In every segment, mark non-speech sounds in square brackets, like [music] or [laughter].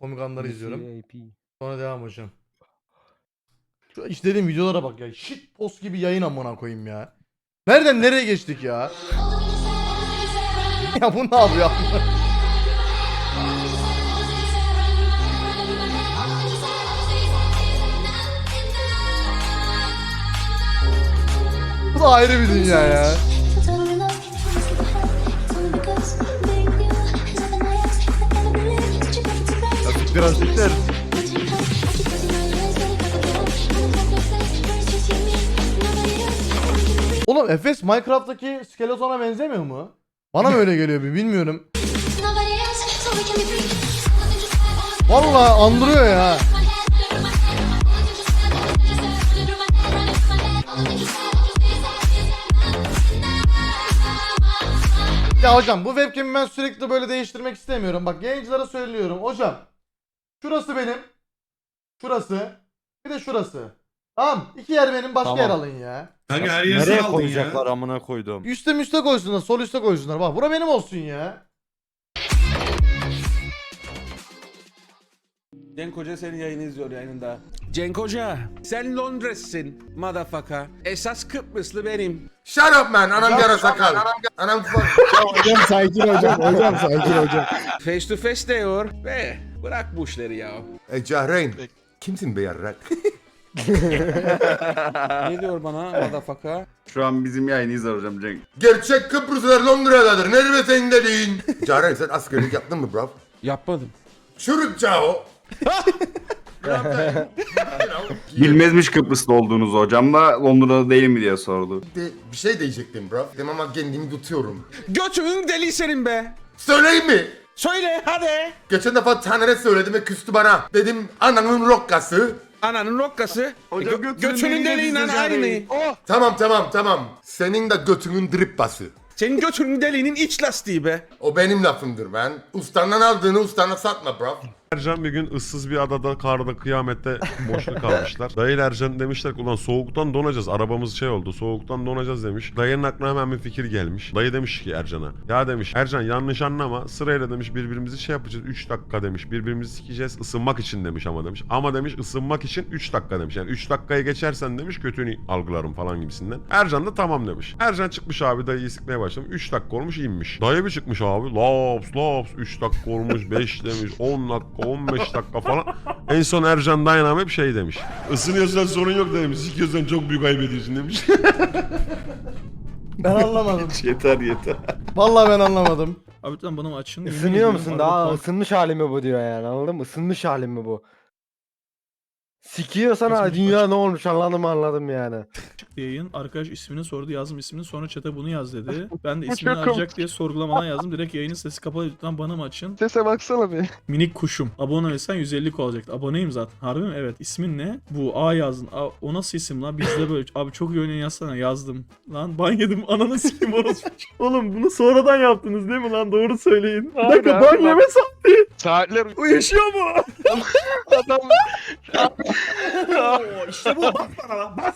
komik anları izliyorum. Sonra devam hocam. Şu izlediğim videolara bak ya. Shit post gibi yayın amına koyayım ya. Nereden nereye geçtik ya? [laughs] ya bu ne yapıyor? [laughs] bu da ayrı bir dünya ya. Siktir. Oğlum Efes Minecraft'taki skeletona benzemiyor mu? Bana mı öyle geliyor bir bilmiyorum. Vallahi andırıyor ya. Ya hocam bu webcam'i ben sürekli böyle değiştirmek istemiyorum. Bak yayıncılara söylüyorum. Hocam şurası benim. Şurası. Bir de şurası. Tamam. iki yer benim başka Tamam. yer alın ya. Kanka her yeri Nereye sen aldın koyacaklar ya. amına koydum. Üste müste koysunlar. Sol üste koysunlar. Bak bura benim olsun ya. Cenk Hoca senin yayını izliyor yayınında. Cenk Hoca sen Londres'sin motherfucker. Esas Kıbrıslı benim. Shut up man. Anam yara sakal. Anam hocam sakin hocam. Hocam sakin hocam. Face to face diyor ve bırak bu işleri ya. E Cahreyn. Kimsin be yarrak? [laughs] ne diyor bana motherfucker? Şu an bizim yayını izler hocam Cenk. Gerçek Kıbrıslılar Londra'dadır. Nerede senin dediğin? Cahreyn sen askerlik yaptın mı bro? Yapmadım. Çürük çao. [laughs] Bilmezmiş Kıbrıs'ta olduğunuzu hocam da Londra'da değil mi diye sordu. De, bir şey diyecektim bro. Dedim ama kendimi tutuyorum. Götünün deli senin be. Söyleyeyim mi? Söyle hadi. Geçen defa Taner'e söyledim ve küstü bana. Dedim ananın rokkası. Ananın rokkası. Hocam Gö- götünün götünün dizeceğim aynı. beni. Tamam tamam tamam. Senin de götünün drip bası. Senin götünün deliğinin iç lastiği be. O benim lafımdır ben. Ustandan aldığını ustana satma bro. Ercan bir gün ıssız bir adada karda kıyamette boşluk kalmışlar. [laughs] Dayı ile Ercan demişler ki ulan soğuktan donacağız. Arabamız şey oldu soğuktan donacağız demiş. Dayının aklına hemen bir fikir gelmiş. Dayı demiş ki Ercan'a. Ya demiş Ercan yanlış anlama sırayla demiş birbirimizi şey yapacağız 3 dakika demiş. Birbirimizi sikeceğiz ısınmak için demiş ama demiş. Ama demiş ısınmak için 3 dakika demiş. Yani 3 dakikayı geçersen demiş kötünü algılarım falan gibisinden. Ercan da tamam demiş. Ercan çıkmış abi dayıyı sikmeye başlamış. 3 dakika olmuş inmiş. Dayı bir çıkmış abi. Laps laps 3 dakika olmuş 5 demiş 10 dakika 15 dakika falan. En son Ercan dayanamıyor bir şey demiş. Isınıyorsan sorun yok demiş. Sikiyorsan çok büyük kaybediyorsun demiş. Ben anlamadım. [laughs] yeter yeter. Vallahi ben anlamadım. Abi tamam bana açın. yemin Isınıyor ediyorum, musun? Daha puan- ısınmış hali mi bu diyor yani anladın mı? Isınmış hali mi bu? Sikiyorsan ha Isınmış dünya ne olmuş anladım anladım yani. çıktı yayın. Arkadaş ismini sordu yazdım ismini sonra chat'e bunu yaz dedi. Ben de ismini arayacak diye sorgulamadan yazdım. Direkt yayının sesi kapalı lütfen bana mı açın? Sese baksana bir. [laughs] Minik kuşum. Abone olsan 150 olacaktı. Aboneyim zaten. Harbi mi? Evet. İsmin ne? Bu A yazdın. A, o nasıl isim lan? Bizde böyle. Abi çok iyi oynayan yazsana. Yazdım. Lan ban yedim. [laughs] Ananı sikeyim orospu. Oğlum bunu sonradan yaptınız değil mi lan? Doğru söyleyin. Bir dakika ban yeme saati. Saatler O yaşıyor mu? Adam. işte bu. Bas bana lan. Bas.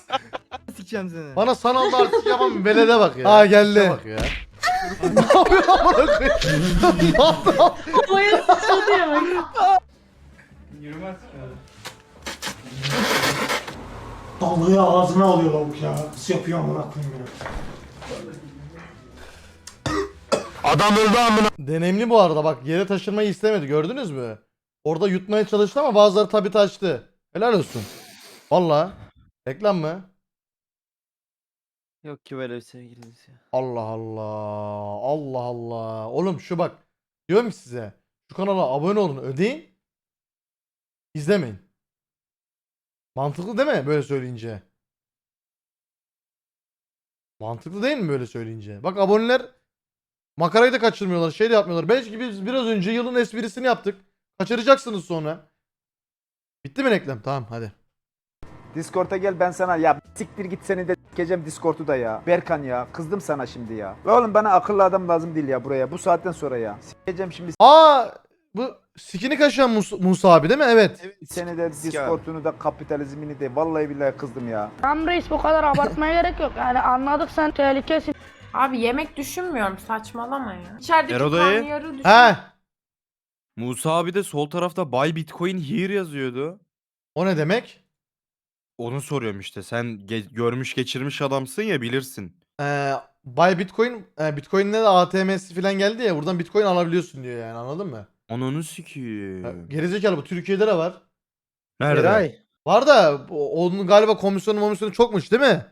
Sikeceğim seni. Bana sanalda artık yapan velede bak ya. Ha geldi. Bak ya. ne yapıyor amına koyayım? Ne yaptı? Dalıyı ağzına alıyor lavuk ya. Nasıl yapıyor amına koyayım ya. Deneyimli bu arada bak yere taşırmayı istemedi gördünüz mü? Orada yutmaya çalıştı ama bazıları tabi taştı. Helal olsun. Valla. Reklam mı? Yok ki böyle bir sevgiliniz ya. Allah Allah. Allah Allah. Oğlum şu bak. Diyorum ki size. Şu kanala abone olun ödeyin. İzlemeyin. Mantıklı değil mi böyle söyleyince? Mantıklı değil mi böyle söyleyince? Bak aboneler makarayı da kaçırmıyorlar. Şey de yapmıyorlar. Belki biz biraz önce yılın esprisini yaptık. Kaçıracaksınız sonra. Bitti mi reklam? Tamam hadi. Discord'a gel ben sana ya siktir git seni de sikeceğim Discord'u da ya. Berkan ya kızdım sana şimdi ya. La oğlum bana akıllı adam lazım değil ya buraya bu saatten sonra ya. Sikeceğim şimdi Aa bu sikini kaşıyan Musa, Musa abi değil mi? Evet. seni de Discord'unu da kapitalizmini de vallahi billahi kızdım ya. Tamam reis bu kadar abartmaya [laughs] gerek yok. Yani anladık sen tehlikesin. Abi yemek düşünmüyorum saçmalama ya. İçerideki Eroda'yı- karnıyarı düşün. He. Musa abi de sol tarafta Buy Bitcoin Here yazıyordu. O ne demek? Onu soruyorum işte. Sen ge- görmüş geçirmiş adamsın ya bilirsin. Ee, buy Bitcoin, e, Bitcoin'le de ATM'si falan geldi ya buradan Bitcoin alabiliyorsun diyor yani anladın mı? Ananı Ya, sikiyim. Gerizekalı bu Türkiye'de de var. Nerede? Eray. Var da o- onun galiba komisyonu komisyonu çokmuş değil mi?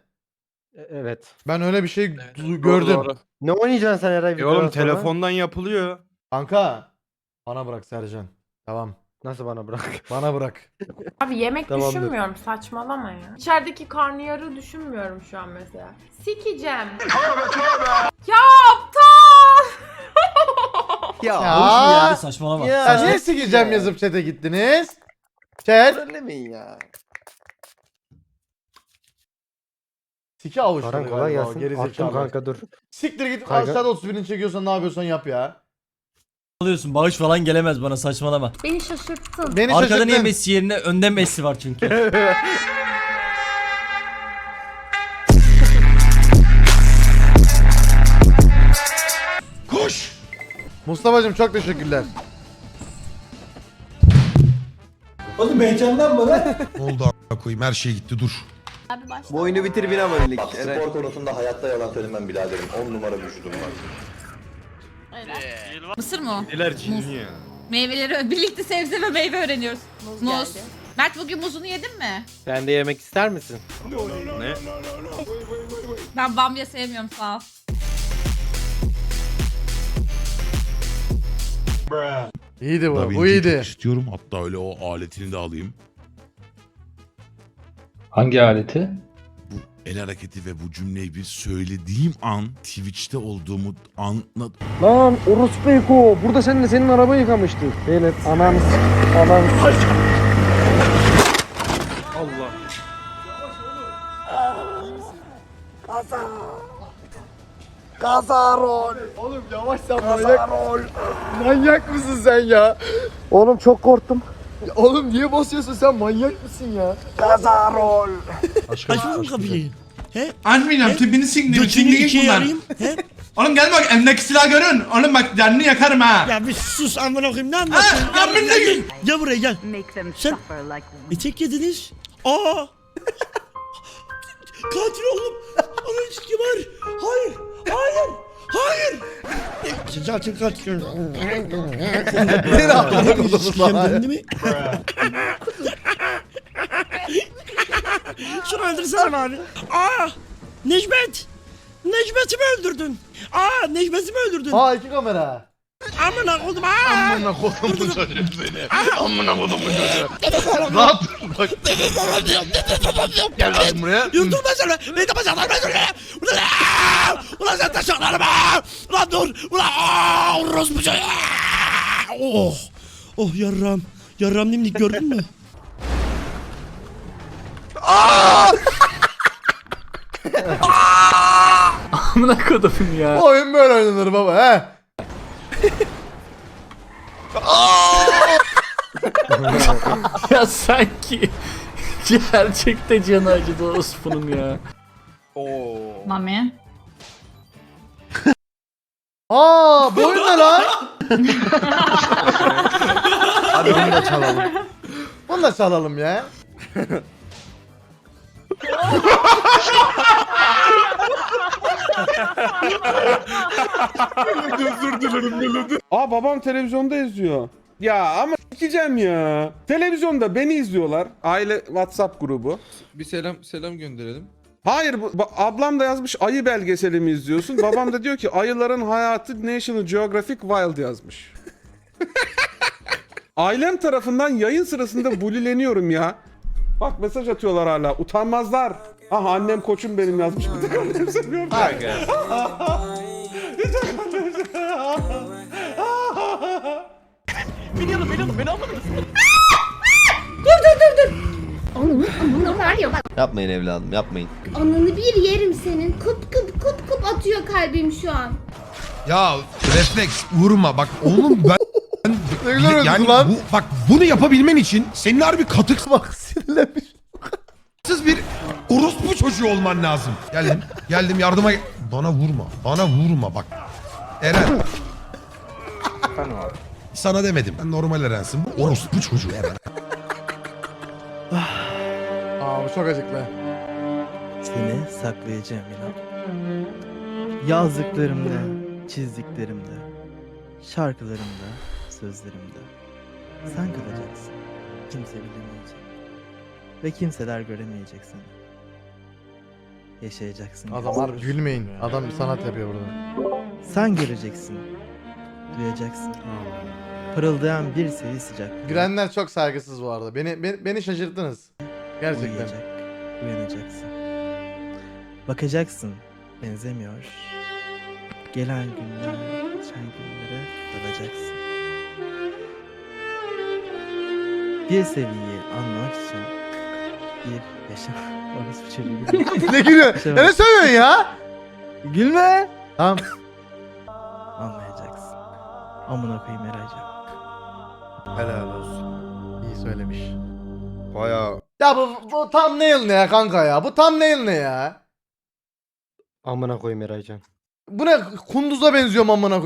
E- Evet. Ben öyle bir şey du- gördüm. Ne oynayacaksın sen Eray E videodan oğlum sonra? telefondan yapılıyor. Kanka bana bırak Sercan. Tamam. Nasıl bana bırak? [laughs] Bana bırak. Abi yemek Tamamdır. düşünmüyorum saçmalama ya. İçerideki karnıyarı düşünmüyorum şu an mesela. Sikeceğim. [laughs] ya aptal. [laughs] Ya, Ya, saçmalama. ya niye sikeceğim yazıp chat'e gittiniz? Chat. Söylemeyin ya. Siki avuçladı Karan kolay galiba gelsin. Attım gerizekalı. kanka dur. Siktir git Kanka. aşağıda 31'ini çekiyorsan ne yapıyorsan yap ya. Alıyorsun bağış falan gelemez bana saçmalama. Beni şaşırttın. Beni şaşırttın. Messi yerine önde Messi var çünkü. [laughs] Mustafa'cığım çok teşekkürler. Oğlum heyecanlanma lan. Ne [laughs] oldu a**a koyayım her şey gitti dur. Abi başla. Bu oyunu bitir bin abonelik. Spor konusunda hayatta yalan söylemem biraderim. 10 numara vücudum var. Mısır mı o? Neler çizdi ya. Meyveleri birlikte sebze ve meyve öğreniyoruz. Muz. Mert bugün muzunu yedin mi? Sen de yemek ister misin? Ne? Ben bamya sevmiyorum sağ ol. İyiydi bu. Bu Vinci'yi iyiydi. çok istiyorum hatta öyle o aletini de alayım. Hangi aleti? El hareketi ve bu cümleyi bir söylediğim an Twitch'te olduğumu anla... Lan orospu Eko. Burada sen de senin arabayı yıkamıştık. Evet ananı s- ananı s- Allah. Kazarol. Oğlum yavaş sen manyak. Manyak mısın sen ya? Oğlum çok korktum. Oğlum niye basıyorsun sen manyak mısın ya? Kazarol. Açmadın kapıyı. Açmayacağım tipini siktir. Götünü ikiye yarayım. He? Oğlum gel bak elimdeki silahı görün. Oğlum bak canını yakarım ha. Ya bir sus amına koyayım ne anlatıyorsun? Ha, Gel, amına gel, gel, koyayım. gel buraya gel. Sen etek yediniz. Aa. [laughs] Katil oğlum. Onun ilişki var. Hayır. Hayır. Hayır. Zaten katil. Beni amına kodum Sikeceğim sana. dedin değil mi? Şunu öldürsene abi. Aa! Necmet! Necmet'i mi öldürdün? Aa Necmet'i mi öldürdün? Ha iki kamera. Amına kodum. Aa! Amına kodumun çocuğu seni. Amına kodumun çocuğu. Ne yapıyorsun bak? Gel lan buraya. Yurdurma seni. Beni de bacaklarıma öldürme. Ulan! aa! Ulan sen taşaklarıma. Ulan dur. Ulan! Orospu çocuğu. Oh! Oh yarram. Yarram dimdik gördün mü? Amına kodum ya. Oyun böyle oynanır baba he. Ya sanki gerçekte canı acıdı orospunun ya. Mami. Aa bu oyun ne lan? Hadi bunu da çalalım. Bunu da çalalım ya. [laughs] Aa babam televizyonda izliyor. Ya ama sikeceğim ya. Televizyonda beni izliyorlar. Aile WhatsApp grubu. Bir selam selam gönderelim. Hayır bu, ba- ablam da yazmış ayı belgeseli mi izliyorsun? Babam da diyor ki ayıların hayatı National Geographic Wild yazmış. [laughs] Ailem tarafından yayın sırasında bulileniyorum ya. Bak mesaj atıyorlar hala. Utanmazlar. Aha annem koçum benim yazmış. Bir tek annem seviyorum. Bunu var ya bak. Yapmayın evladım yapmayın. Ananı bir yerim senin. Kup kup kup kup atıyor kalbim şu an. Ya refleks vurma bak oğlum [laughs] ben Ne güzel öldü yani lan. bu, bak bunu yapabilmen için senin harbi katıksız Bak sinirlenmiş. Çocuğu olman lazım. Geldim geldim yardıma bana vurma bana vurma bak Eren Sana demedim. Ben normal Eren'sin. Bu orospu çocuğu Eren. Aa bu çok acıklı. Seni saklayacağım inan. Yazdıklarımda, çizdiklerimde, şarkılarımda, sözlerimde. Sen kalacaksın. Kimse bilemeyecek. Ve kimseler göremeyecek seni. Yaşayacaksın. Adam harbi gülmeyin. Adam bir sanat yapıyor burada. Sen göreceksin. Duyacaksın. Parıldayan bir seri sıcak. Gülenler çok saygısız bu arada. Beni beni, beni şaşırttınız. Gerçekten. Uyuyacak. Uyanacaksın. Bakacaksın. Benzemiyor. Gelen günler, geçen günlere dalacaksın. Bir seviyeyi anlamak için bir yaşam... [laughs] Orası bir çocuğu. [laughs] ne gülüyor? Ya ne söylüyorsun ya? Gülme! Tamam. Anlayacaksın. Amına koyayım Eraycan. Helal olsun. İyi söylemiş. Baya Ya bu, bu tam ne ya kanka ya? Bu tam ne ya? amına koyayım Eraycan. Bu ne kunduza benziyor amına koyayım.